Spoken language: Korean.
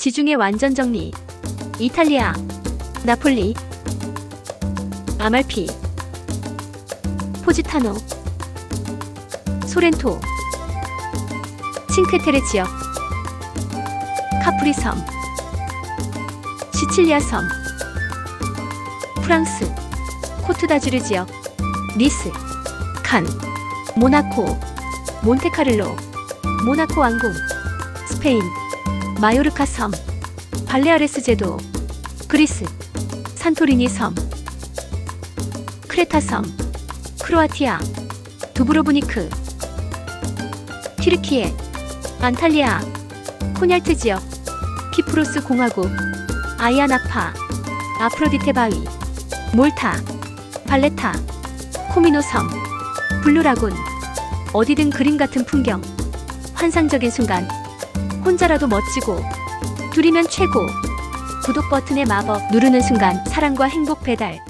지중해 완전 정리. 이탈리아, 나폴리, 아말피, 포지타노, 소렌토, 칭크테레 지역, 카프리 섬, 시칠리아 섬, 프랑스, 코트다주르 지역, 니스, 칸, 모나코, 몬테카를로, 모나코 왕궁, 스페인, 마요르카 섬, 발레아레스 제도, 그리스, 산토리니 섬, 크레타 섬, 크로아티아, 두브로브니크, 튀르키예, 안탈리아, 코냘트 지역, 키프로스 공화국, 아이아나파, 아프로디테 바위, 몰타, 발레타, 코미노 섬, 블루라군, 어디든 그림 같은 풍경, 환상적인 순간, 혼자라도 멋지고, 둘이면 최고, 구독 버튼의 마법 누르는 순간 사랑과 행복 배달.